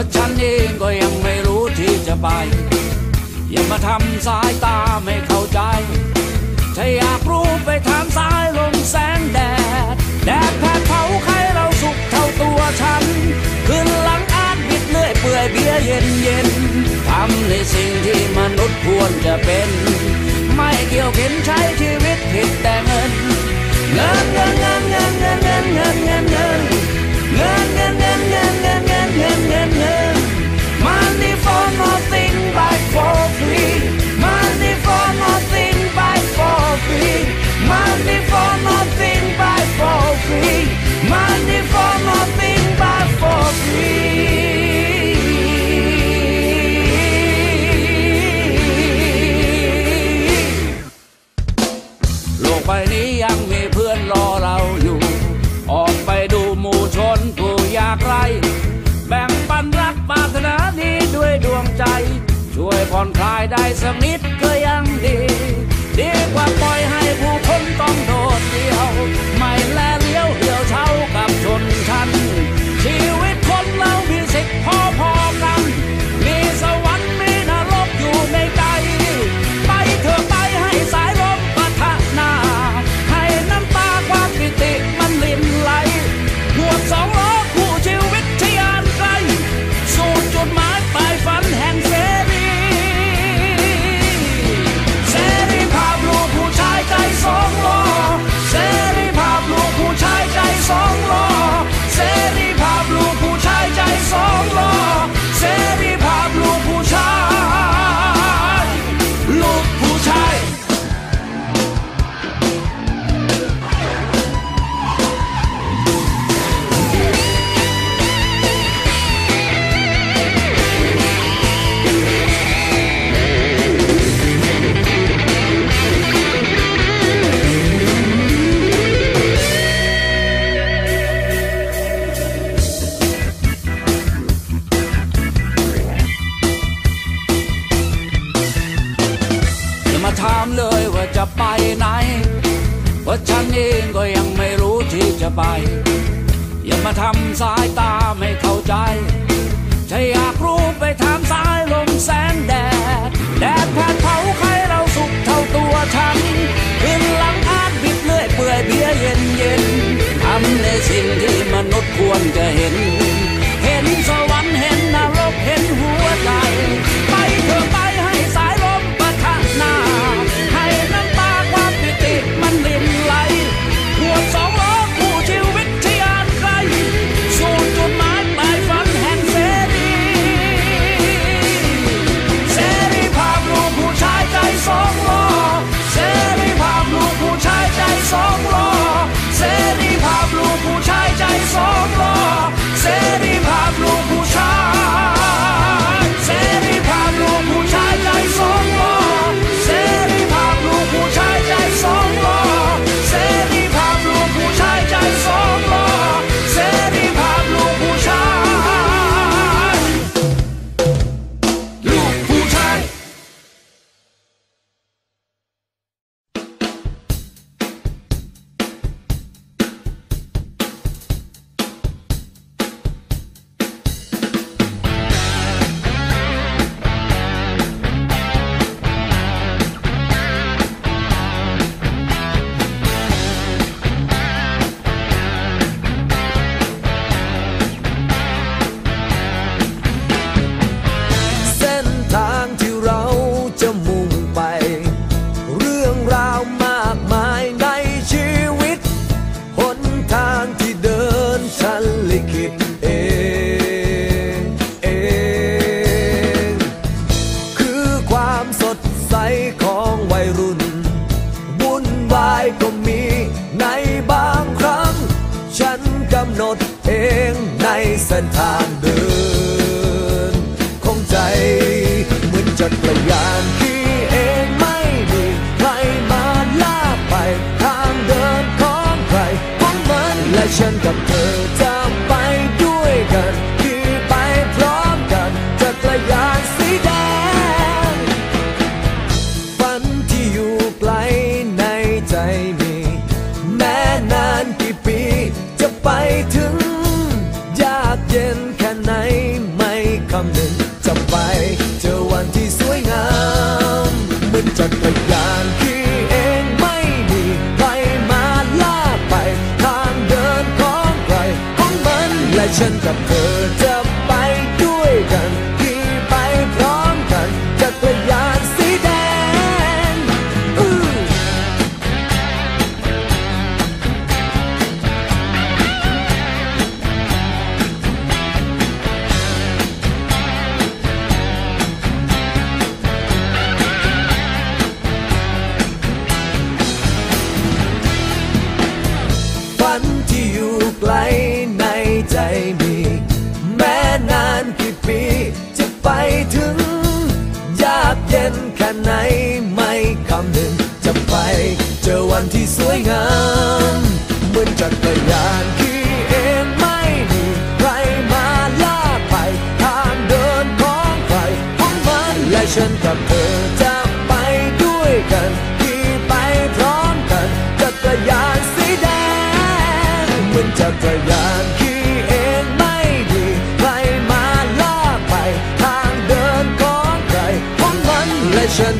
ว่าฉันเองก็ยังไม่รู้ที่จะไป อย่ามาทำสายตาไม่เข้าใจ ถ้าอยากรู้ไปทางซ้ายลมแสงแดด แดดแผดเผาใครเราสุกเท่าตัวฉัน ขึ้นหลังอ่านบิดเลื่อยเปื่อยเบียร์เย็นเย็นทำในสิ่งที่มนุษย์ควรจะเป็น ไม่เกี่ยวเข็นใช้ชีากไร แบ่งปันรักปรารถนาดีด้วยดวงใจ ช่วยผ่อนคลายได้สักนิดก็ยังดี ดีกว่าปล่อยให้ผู้คนต้องโดดเดี่ยว ไม่แลเลี้ยวเดี่ยวเช้ากับ ก็ยังไม่รู้ที่จะไป อย่ามาทำสายตาไม่เข้าใจ ถ้าอยากรู้ไปทางซ้ายลมแสงแดด แดดแผดเผาใครเราสุกเท่าตัวฉันขึ้นหลังอาจบิดเลื่อยเปื่อยเบียเย็นเย็นทำในสิ่งที่ ก็มีในบางครั้ง ฉันกำหนดเองในเส้นทางเดิน ของใจ เหมือนจักรยานที่เองไม่มีใครมาลากไป ทางเดินของใครของมันและฉันกับ 全的。 ฉันกับเธอจะไปด้วยกันที่ไปพร้อมกันจักรยานสีแดงมันจักรยานขี่เองไม่ดีใครมาลากไป ทางเดินของใครของมันและฉัน